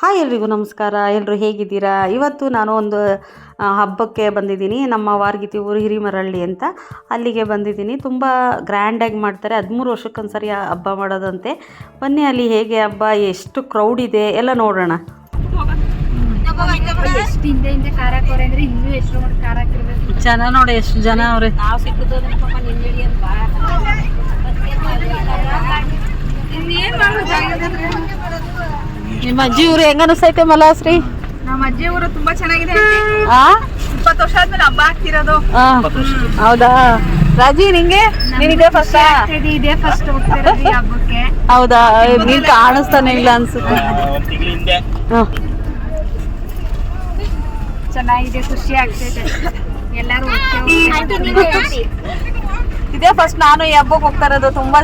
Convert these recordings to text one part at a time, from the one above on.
Hi ಎಲ್ರಿಗೂ ನಮಸ್ಕಾರ. ಎಲ್ಲರೂ ಹೇಗಿದ್ದೀರಾ? ಇವತ್ತು ನಾನು ಒಂದು ಹಬ್ಬಕ್ಕೆ ಬಂದಿದ್ದೀನಿ. ನಮ್ಮ ವಾರ್ಗಿತಿ ಊರು ಹಿರಿಮರಳ್ಳಿ ಅಂತ. ಅಲ್ಲಿಗೆ ಬಂದಿದ್ದೀನಿ. ತುಂಬ ಗ್ರ್ಯಾಂಡಾಗಿ ಮಾಡ್ತಾರೆ. ಹದಿಮೂರು ವರ್ಷಕ್ಕೊಂದ್ಸರಿ ಆ ಹಬ್ಬ ಮಾಡೋದಂತೆ. ಬನ್ನಿ ಅಲ್ಲಿ ಹೇಗೆ ಹಬ್ಬ? ಎಷ್ಟು ಕ್ರೌಡ್ ಇದೆ? ಎಲ್ಲ ನೋಡೋಣ. ಜನ ನೋಡಿ ಎಷ್ಟು ಜನ ಅವ್ರೆ. ನಾವು ನಿಮ್ಮ ಅಜ್ಜಿ ಊರು ಹೆಂಗ ಅನಿಸ್ತೈತೆ ಮಲಾಶ್ರೀ ನಮ್ಮ ಅಜ್ಜಿ ಊರು ತುಂಬಾ ಚೆನ್ನಾಗಿದೆ. ಆ? ಇಪ್ಪತ್ತು ವರ್ಷ ಆದ್ಮೇಲೆ ಹಬ್ಬ ಆಗ್ತಿರೋದು. ಹೌದಾ? ರಾಜಿ ನಿಂಗೆ? ನೀನಿದೆ ಫಸ್ಟ್ ಇದೆ ಫಸ್ಟ್ ಹಬ್ಬಕ್ಕೆ. ಹೌದಾ? ನೀನ್ ಕಾಣಿಸ್ತಾನೆ ಇಲ್ಲ ಅನ್ಸುತ್ತೆ. ಚೆನ್ನಾಗಿದೆ ಖುಷಿ ಆಗ್ತೈತೆ. ಎಲ್ಲರೂ ಇದೇ ಫಸ್ಟ್ ನಾನು ಈ ಹಬ್ಬಕ್ಕೆ ಹೋಗ್ತಾ ಇರೋದು. ತುಂಬಾ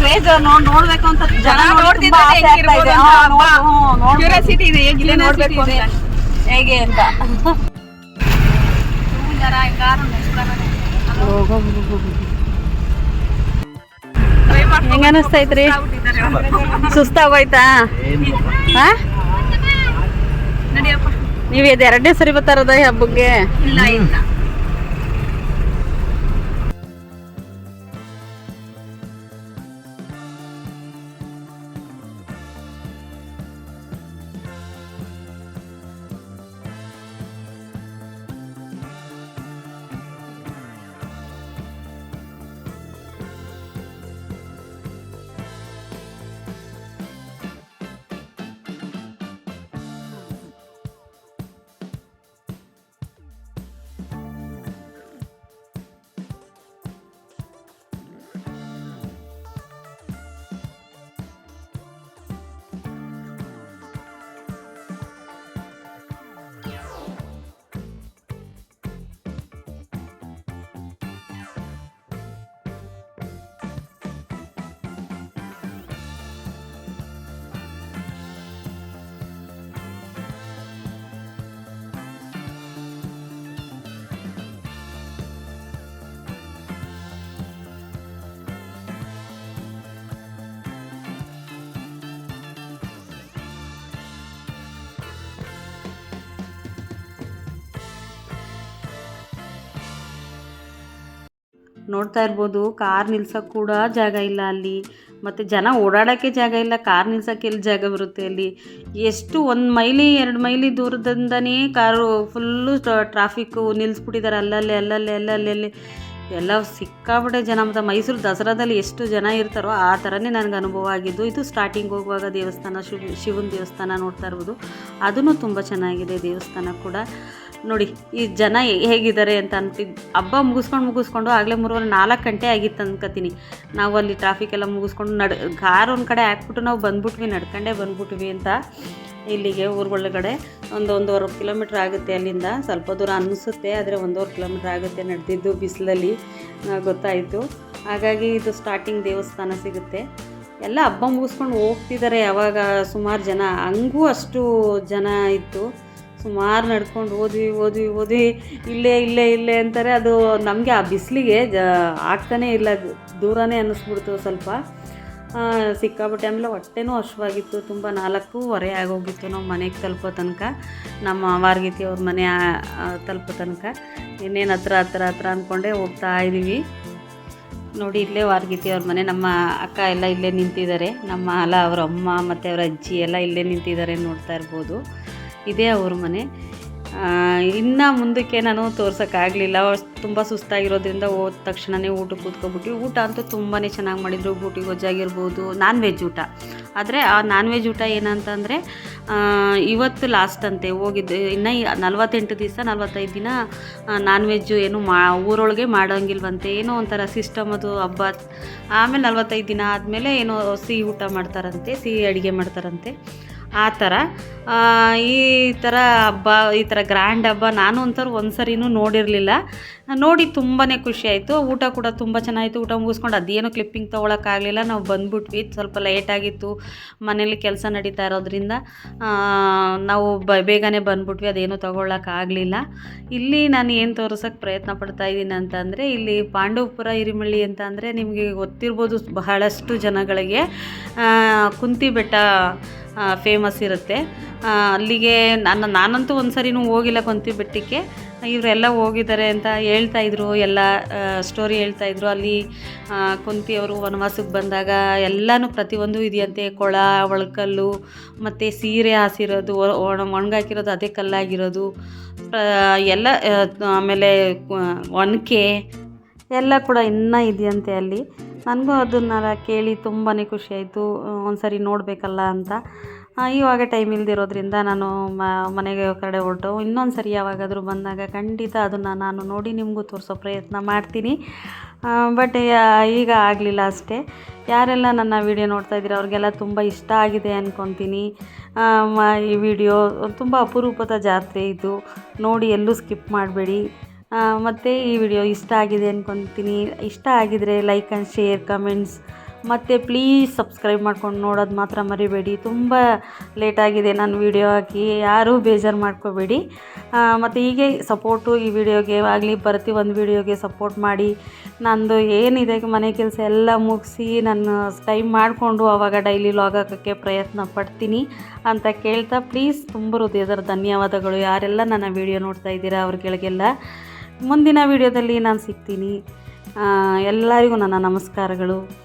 ಕ್ರೇಜ್ ನೋಡ್ ನೋಡ್ಬೇಕು ಅಂತ ಜನ ಇದೆ. ನೋಡ್ಬೇಕು. ಇದೆ ಹೇಗಿದೆ ನೋಡ್ಬೇಕು ಅಂತ. ಹೇಗೆ ಅಂತ. ಹೆಂಗ ಅನಿಸ್ತೈತ್ರಿ ಸುಸ್ತಾಗೋಯ್ತಾ? ಹಾ? ನೀವ್ ಇದು ಎರಡನೇ ಸರಿ ಬರ್ತಾರದ ಹಬ್ಬಕ್ಕೆ? ಇಲ್ಲ ಇಲ್ಲ. ನೋಡ್ತಾ ಇರ್ಬೋದು, ಕಾರ್ ನಿಲ್ಸೋಕ್ಕೆ ಕೂಡ ಜಾಗ ಇಲ್ಲ ಅಲ್ಲಿ. ಮತ್ತು ಜನ ಓಡಾಡೋಕ್ಕೆ ಜಾಗ ಇಲ್ಲ, ಕಾರ್ ನಿಲ್ಸೋಕ್ಕೆ ಎಲ್ಲಿ ಜಾಗ ಬರುತ್ತೆ ಅಲ್ಲಿ? ಎಷ್ಟು ಒಂದು ಮೈಲಿ, ಎರಡು ಮೈಲಿ ದೂರದಿಂದನೇ ಕಾರು ಫುಲ್ಲು ಟ್ರಾಫಿಕ್ಕು ನಿಲ್ಲಿಸ್ಬಿಟ್ಟಿದ್ದಾರೆ ಅಲ್ಲಲ್ಲಿ ಅಲ್ಲಲ್ಲಿ ಅಲ್ಲಲ್ಲಿ, ಅಲ್ಲಿ. ಎಲ್ಲ ಸಿಕ್ಕಾಬಿಟ್ಟೆ ಜನ. ಮತ್ತು ಮೈಸೂರು ದಸರಾದಲ್ಲಿ ಎಷ್ಟು ಜನ ಇರ್ತಾರೋ ಆ ಥರನೇ ನನಗೆ ಅನುಭವ ಆಗಿದ್ದು. ಇದು ಸ್ಟಾರ್ಟಿಂಗ್ ಹೋಗುವಾಗ ದೇವಸ್ಥಾನ, ಶಿವ, ಶಿವನ ದೇವಸ್ಥಾನ ನೋಡ್ತಾ ಇರ್ಬೋದು. ಅದೂ ತುಂಬ ಚೆನ್ನಾಗಿದೆ ದೇವಸ್ಥಾನ ಕೂಡ. ನೋಡಿ, ಈ ಜನ ಹೇಗಿದ್ದಾರೆ ಅಂತ ಅಂತಿದ್ದು ಹಬ್ಬ ಮುಗಿಸ್ಕೊಂಡು ಮುಗಿಸ್ಕೊಂಡು ಆಗಲೇ ಮೂರುವರೆ ನಾಲ್ಕು ಗಂಟೆ ಆಗಿತ್ತು ಅನ್ಕೋತೀನಿ. ನಾವು ಅಲ್ಲಿ ಟ್ರಾಫಿಕ್ ಎಲ್ಲ ಮುಗಿಸ್ಕೊಂಡು ನಡ್ ಕಾರ್ ಒಂದು ಕಡೆ ಹಾಕ್ಬಿಟ್ಟು ನಾವು ಬಂದ್ಬಿಟ್ವಿ, ನಡ್ಕೊಂಡೇ ಬಂದ್ಬಿಟ್ವಿ ಅಂತ ಇಲ್ಲಿಗೆ ಊರುಗಳಗಡೆ. ಒಂದು ಒಂದೂವರೆ ಕಿಲೋಮೀಟ್ರ್ ಆಗುತ್ತೆ ಅಲ್ಲಿಂದ. ಸ್ವಲ್ಪ ದೂರ ಅನ್ನಿಸುತ್ತೆ ಆದರೆ ಒಂದೂವರೆ ಕಿಲೋಮೀಟ್ರ್ ಆಗುತ್ತೆ ನಡೆದಿದ್ದು ಬಿಸಿಲಲ್ಲಿ. ಗೊತ್ತಾಯಿತು. ಹಾಗಾಗಿ ಇದು ಸ್ಟಾರ್ಟಿಂಗ್ ದೇವಸ್ಥಾನ ಸಿಗುತ್ತೆ. ಎಲ್ಲ ಹಬ್ಬ ಮುಗಿಸ್ಕೊಂಡು ಹೋಗ್ತಿದ್ದಾರೆ ಯಾವಾಗ ಸುಮಾರು ಜನ. ಹಂಗೂ ಅಷ್ಟು ಜನ ಇತ್ತು ಸುಮಾರು ನಡ್ಕೊಂಡು ಓದಿ ಓದಿ ಓದಿ, ಇಲ್ಲೇ ಇಲ್ಲೇ ಇಲ್ಲೇ ಅಂತಾರೆ. ಅದು ನಮಗೆ ಆ ಬಿಸಿಲಿಗೆ ಜ, ಆಗ್ತಾನೇ ಇಲ್ಲ. ದೂರನೇ ಅನ್ನಿಸ್ಬಿಡ್ತು ಸ್ವಲ್ಪ. ಸಿಕ್ಕಾಪಟ್ಟೆ ಆಮೇಲೆ ಹೊಟ್ಟೆನೂ ಹಶ್ವಾಗಿತ್ತು. ತುಂಬ ನಾಲ್ಕೂವರೆ ಆಗೋಗಿತ್ತು ನಾವು ಮನೆಗೆ ತಲುಪೋ ತನಕ. ನಮ್ಮ ವಾರ್ಗಿತಿ ಅವ್ರ ಮನೆ ತಲುಪೋ ತನಕ. ಇನ್ನೇನು ಹತ್ರ ಹತ್ರ ಹತ್ರ ಅಂದ್ಕೊಂಡೆ ಹೋಗ್ತಾ ಇದ್ದೀವಿ ನೋಡಿ, ಇಲ್ಲೇ ವಾರ್ಗೀತಿ ಅವ್ರ ಮನೆ. ನಮ್ಮ ಅಕ್ಕ ಎಲ್ಲ ಇಲ್ಲೇ ನಿಂತಿದ್ದಾರೆ. ನಮ್ಮ ಅಲ್ಲ, ಅವರ ಅಮ್ಮ ಮತ್ತು ಅವರ ಅಜ್ಜಿ ಎಲ್ಲ ಇಲ್ಲೇ ನಿಂತಿದ್ದಾರೆ ನೋಡ್ತಾ ಇರ್ಬೋದು. ಇದೇ ಅವ್ರ ಮನೆ. ಇನ್ನು ಮುಂದಕ್ಕೆ ನಾನು ತೋರ್ಸೋಕ್ಕಾಗಲಿಲ್ಲ ತುಂಬ ಸುಸ್ತಾಗಿರೋದ್ರಿಂದ ಹೋದ ತಕ್ಷಣವೇ ಊಟ ಕೂತ್ಕೊಬಿಟ್ಟು ಊಟ ಅಂತೂ ತುಂಬಾ ಚೆನ್ನಾಗಿ ಮಾಡಿದರು. ಬೂಟಿ ಗೊಜ್ಜಾಗಿರ್ಬೋದು ನಾನ್ ವೆಜ್ ಊಟ. ಆದರೆ ಆ ನಾನ್ ವೆಜ್ ಊಟ ಏನಂತಂದರೆ ಇವತ್ತು ಲಾಸ್ಟ್ ಅಂತೆ. ಹೋಗಿದ್ದು, ಇನ್ನು ನಲ್ವತ್ತೆಂಟು ದಿವಸ, ನಲ್ವತ್ತೈದು ದಿನ ನಾನ್ ವೆಜ್ಜು ಏನು ಮಾ, ಊರೊಳಗೆ ಮಾಡೋಂಗಿಲ್ವಂತೆ. ಏನೋ ಒಂಥರ ಸಿಸ್ಟಮ್ ಅದು ಹಬ್ಬ. ಆಮೇಲೆ ನಲ್ವತ್ತೈದು ದಿನ ಆದಮೇಲೆ ಏನೋ ಸಿಹಿ ಊಟ ಮಾಡ್ತಾರಂತೆ, ಸಿಹಿ ಅಡುಗೆ ಮಾಡ್ತಾರಂತೆ. ಆ ಥರ. ಈ ಥರ ಹಬ್ಬ, ಈ ಥರ ಗ್ರ್ಯಾಂಡ್ ಹಬ್ಬ ನಾನು ಒಂಥರ ಒಂದು ಸರಿನೂ ನೋಡಿರಲಿಲ್ಲ. ನೋಡಿ ತುಂಬಾ ಖುಷಿ ಆಯಿತು. ಊಟ ಕೂಡ ತುಂಬ ಚೆನ್ನಾಗಿತ್ತು. ಊಟ ಮುಗಿಸ್ಕೊಂಡು ಅದೇನೋ ಕ್ಲಿಪ್ಪಿಂಗ್ ತೊಗೊಳಕ್ಕಾಗಲಿಲ್ಲ ನಾವು ಬಂದ್ಬಿಟ್ವಿ. ಸ್ವಲ್ಪ ಲೇಟಾಗಿತ್ತು ಮನೇಲಿ ಕೆಲಸ ನಡೀತಾ ಇರೋದ್ರಿಂದ ನಾವು ಬ, ಬೇಗನೆ ಬಂದ್ಬಿಟ್ವಿ. ಅದೇನು ತೊಗೊಳಕ್ಕಾಗಲಿಲ್ಲ ಇಲ್ಲಿ ನಾನು ಏನು ತೋರ್ಸೋಕ್ಕೆ ಪ್ರಯತ್ನ ಪಡ್ತಾ ಇದ್ದೀನಿ ಅಂತಂದರೆ, ಇಲ್ಲಿ ಪಾಂಡವಪುರ ಹಿರಿಮಳ್ಳಿ ಅಂತ ಅಂದರೆ ನಿಮಗೆ ಗೊತ್ತಿರ್ಬೋದು ಬಹಳಷ್ಟು ಜನಗಳಿಗೆ ಕುಂತಿ ಬೆಟ್ಟ ಫೇಮಸ್ ಇರುತ್ತೆ. ಅಲ್ಲಿಗೆ ನಾನು ನಾನಂತೂ ಒಂದು ಸರಿನೂ ಹೋಗಿಲ್ಲ ಕೊಂತಿ ಬೆಟ್ಟಕ್ಕೆ. ಇವರೆಲ್ಲ ಹೋಗಿದ್ದಾರೆ ಅಂತ ಹೇಳ್ತಾ ಇದ್ರು, ಎಲ್ಲ ಸ್ಟೋರಿ ಹೇಳ್ತಾ ಇದ್ರು. ಅಲ್ಲಿ ಕುಂತಿಯವರು ವನವಾಸಕ್ಕೆ ಬಂದಾಗ ಎಲ್ಲನೂ ಪ್ರತಿಯೊಂದು ಇದೆಯಂತೆ. ಕೊಳ, ಒಳಕಲ್ಲು, ಮತ್ತು ಸೀರೆ ಹಾಸಿರೋದು ಒಣ, ಒಣಗಾಕಿರೋದು ಅದೇ ಕಲ್ಲಾಗಿರೋದು. ಎಲ್ಲ ಆಮೇಲೆ ಒನಕೆ ಎಲ್ಲ ಕೂಡ ಇನ್ನೂ ಇದೆಯಂತೆ ಅಲ್ಲಿ. ನನಗೂ ಅದನ್ನೆಲ್ಲ ಕೇಳಿ ತುಂಬಾ ಖುಷಿಯಾಯಿತು ಒಂದು ಒಂದ್ಸರಿ ನೋಡಬೇಕಲ್ಲ ಅಂತ. ಇವಾಗ ಟೈಮ್ ಇಲ್ದಿರೋದ್ರಿಂದ ನಾನು ಮನೆಗೆ ಕಡೆ ಹೊರಟು. ಇನ್ನೊಂದು ಸರಿ ಯಾವಾಗಾದರೂ ಬಂದಾಗ ಖಂಡಿತ ಅದನ್ನು ನಾನು ನೋಡಿ ನಿಮಗೂ ತೋರಿಸೋ ಪ್ರಯತ್ನ ಮಾಡ್ತೀನಿ. ಬಟ್ ಈಗ ಆಗಲಿಲ್ಲ ಅಷ್ಟೇ. ಯಾರೆಲ್ಲ ನನ್ನ ವಿಡಿಯೋ ನೋಡ್ತಾ ಇದ್ದೀರ, ಅವ್ರಿಗೆಲ್ಲ ತುಂಬ ಇಷ್ಟ ಆಗಿದೆ ಅಂದ್ಕೊತೀನಿ ಈ ವಿಡಿಯೋ ತುಂಬ ಅಪರೂಪದ ಜಾತ್ರೆ ಇದು. ನೋಡಿ ಎಲ್ಲೂ ಸ್ಕಿಪ್ ಮಾಡಬೇಡಿ. ಮತ್ತು ಈ ವಿಡಿಯೋ ಇಷ್ಟ ಆಗಿದೆ ಅಂದ್ಕೊತೀನಿ ಇಷ್ಟ ಆಗಿದರೆ ಲೈಕ್ ಆ್ಯಂಡ್ ಶೇರ್ ಕಮೆಂಟ್ಸ್ ಮತ್ತು ಪ್ಲೀಸ್ ಸಬ್ಸ್ಕ್ರೈಬ್ ಮಾಡ್ಕೊಂಡು ನೋಡೋದು ಮಾತ್ರ ಮರಿಬೇಡಿ. ತುಂಬ ಲೇಟಾಗಿದೆ ನಾನು ವಿಡಿಯೋ ಹಾಕಿ. ಯಾರೂ ಬೇಜಾರು ಮಾಡ್ಕೋಬೇಡಿ. ಮತ್ತು ಹೀಗೆ ಸಪೋರ್ಟು ಈ ವಿಡಿಯೋಗೆ ಆಗಲಿ ಪ್ರತಿ ಒಂದು ವಿಡಿಯೋಗೆ ಸಪೋರ್ಟ್ ಮಾಡಿ. ನಂದು ಏನಿದೆ, ಮನೆ ಕೆಲಸ ಎಲ್ಲ ಮುಗಿಸಿ ನಾನು ಟೈಮ್ ಮಾಡಿಕೊಂಡು ಆವಾಗ ಡೈಲಿ ಲಾಗ್ ಹಾಕೋಕ್ಕೆ ಪ್ರಯತ್ನ ಪಡ್ತೀನಿ ಅಂತ ಕೇಳ್ತಾ. ಪ್ಲೀಸ್ ತುಂಬ ಹೃದಯದ ಧನ್ಯವಾದಗಳು. ಯಾರೆಲ್ಲ ನನ್ನ ವಿಡಿಯೋ ನೋಡ್ತಾ ಇದ್ದೀರಾ ಅವ್ರಿಗಳಿಗೆಲ್ಲ ಮುಂದಿನ ವಿಡಿಯೋದಲ್ಲಿ ನಾನು ಸಿಗ್ತೀನಿ. ಎಲ್ಲರಿಗೂ ನನ್ನ ನಮಸ್ಕಾರಗಳು.